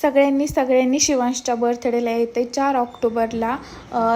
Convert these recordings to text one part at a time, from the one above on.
सगळ्यांनी सगळ्यांनी शिवांशच्या बर्थडेला येते. चार ऑक्टोबरला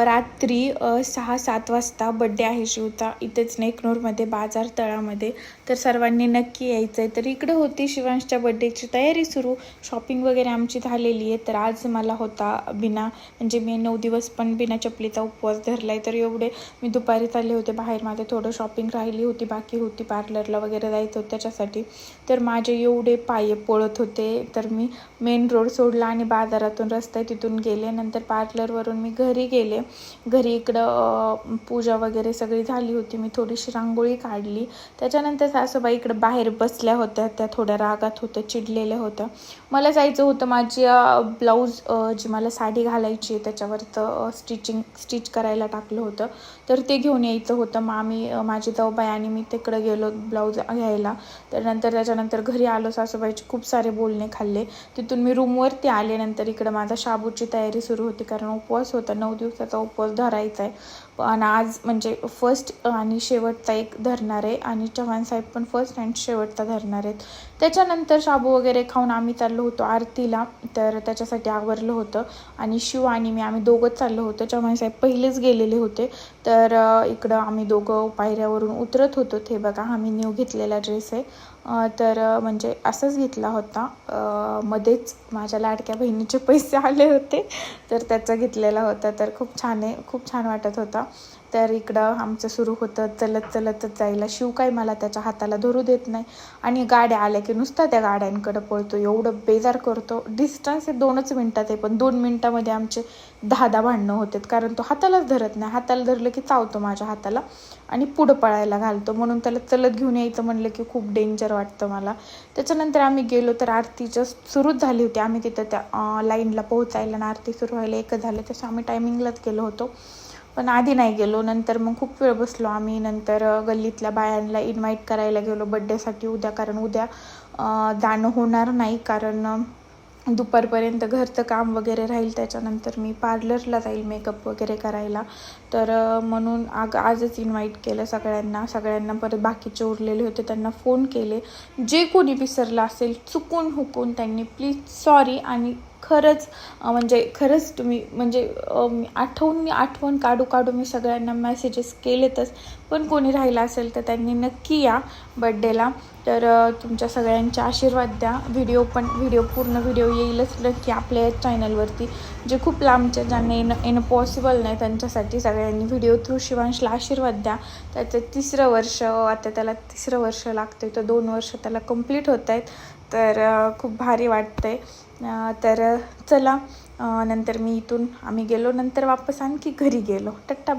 रात्री सहा सात वाजता बड्डे आहे शिवचा इथेच नेकनूरमध्ये बाजार तळामध्ये. तर सर्वांनी नक्की यायचं आहे तर इकडे होती शिवांशच्या बड्डेची तयारी सुरू. शॉपिंग वगैरे आमची झालेली आहे. तर आज मला होता बिना म्हणजे मी नऊ दिवस पण बिना चपलीचा उपवास धरला आहे तर एवढे मी दुपारी चालले होते. बाहेर माझे थोडं शॉपिंग राहिली होती. बाकी होती. पार्लरला वगैरे जायचं होतं त्याच्यासाठी. तर माझे एवढे पाये पळत होते. तर मी मेन रोड सोडला आणि बाजारातून रस्ता आहे तिथून गेले. नंतर पार्लरवरून मी घरी गेले. घरी इकडं पूजा वगैरे सगळी झाली होती. मी थोडीशी रांगोळी काढली. त्याच्यानंतर सासूबाई इकडं बाहेर बसल्या होत्या. त्या थोड्या रागात होत्या चिडलेल्या होत्या. मला जायचं होतं माझी ब्लाऊज जी मला साडी घालायची आहे त्याच्यावरचं स्टिचिंग स्टिच करायला टाकलं होतं. तर ते घेऊन यायचं होतं. मग आम्ही माझी जाऊबाई आणि मी तिकडं गेलो ब्लाऊज घ्यायला. तर नंतर त्याच्यानंतर घरी आलो. सासूबाईचे खूप सारे बोलणे खाल्ले. तिथून मी रूम वरती आल्यानंतर इकडं माझा शाबूची तयारी सुरू होती कारण उपवास होता. नऊ दिवसाचा उपवास धरायचा आहे. पण आज म्हणजे फर्स्ट आणि शेवटचा एक धरणार आहे आणि चव्हाण साहेब पण फर्स्ट अँड शेवटचा धरणार आहेत. त्याच्यानंतर शाबू वगैरे खाऊन आम्ही चाललो होतो आरतीला. तर त्याच्यासाठी आवरलं होतं. आणि शिव आणि मी आम्ही दोघंच चाललो होतो. चव्हाण साहेब पहिलेच गेलेले होते. तर इकडं आम्ही दोघं पायऱ्यावरून उतरत होतो. ते बघा आम्ही न्यू घेतलेला ड्रेस आहे. तर म्हणजे असंच घेतला होता. मध्येच माझ्या लाडक्या बहिणीचे पैसे आले होते. तर त्याचा घेतलेला होता. तर खूप छान आहे खूप छान वाटत होता. तर इकडं आमचं सुरू होतं चलत चलतच जायला. शिव काय मला त्याच्या हाताला धरू देत नाही. आणि गाड्या आल्या की नुसता त्या गाड्यांकडं पळतो. एवढं बेजार करतो. डिस्टन्स हे दोनच मिनटात आहे पण दोन मिनटामध्ये आमचे दहा दहा भांडणं होतात. कारण तो हातालाच धरत नाही. हाताला धरलं की चावतो माझ्या हाताला आणि पुढं पळायला घालतो. म्हणून त्याला चलत घेऊन यायचं म्हणलं की खूप डेंजर वाटतं मला. त्याच्यानंतर आम्ही गेलो तर आरतीचं सुरूच झाली होती. आम्ही तिथं त्या लाईनला पोहोचायला आणि आरती सुरू व्हायला एकच झालं. तसं आम्ही टायमिंगलाच गेलो होतो. पण आधी नाही गेलो. नंतर मग खूप वेळ बसलो आम्ही. नंतर गल्लीतल्या बायांना इन्व्हाइट करायला गेलो. बड्डेसाठी उद्या कारण उद्या जाणं होणार नाही. कारण दुपारपर्यंत घरचं काम वगैरे राहील. त्याच्यानंतर मी पार्लरला जाईल मेकअप वगैरे करायला. तर म्हणून आग आजच इन्व्हाइट केलं सगळ्यांना. सगळ्यांना परत बाकीचे उरलेले होते. त्यांना फोन केले. जे कोणी विसरलं असेल चुकून हुकून त्यांनी प्लीज सॉरी आणि खरंच म्हणजे खरंच तुम्ही म्हणजे मी आठवून मी आठवण काढू काढू मी सगळ्यांना मेसेजेस केलेतच. पण कोणी राहिलं असेल तर त्यांनी नक्की या बड्डेला तर तुमच्या सगळ्यांचे आशीर्वाद द्या. व्हिडिओ पण व्हिडिओ पूर्ण व्हिडिओ येईलच नक्की आपल्या या चॅनलवरती. जे खूप लांबच्या ज्यांना येणं येणं पॉसिबल नाही त्यांच्यासाठी सगळ्यांनी व्हिडिओ थ्रू शिवांशला आशीर्वाद द्या. त्याचं तिसरं वर्ष आता त्याला तिसरं वर्ष लागतं तर दोन वर्ष त्याला कंप्लीट होत आहेत तर खूप भारी वाटतंय. आहे तर चला नंतर मी इथून आम्ही गेलो. नंतर वापस आणखी घरी गेलो. टट्टा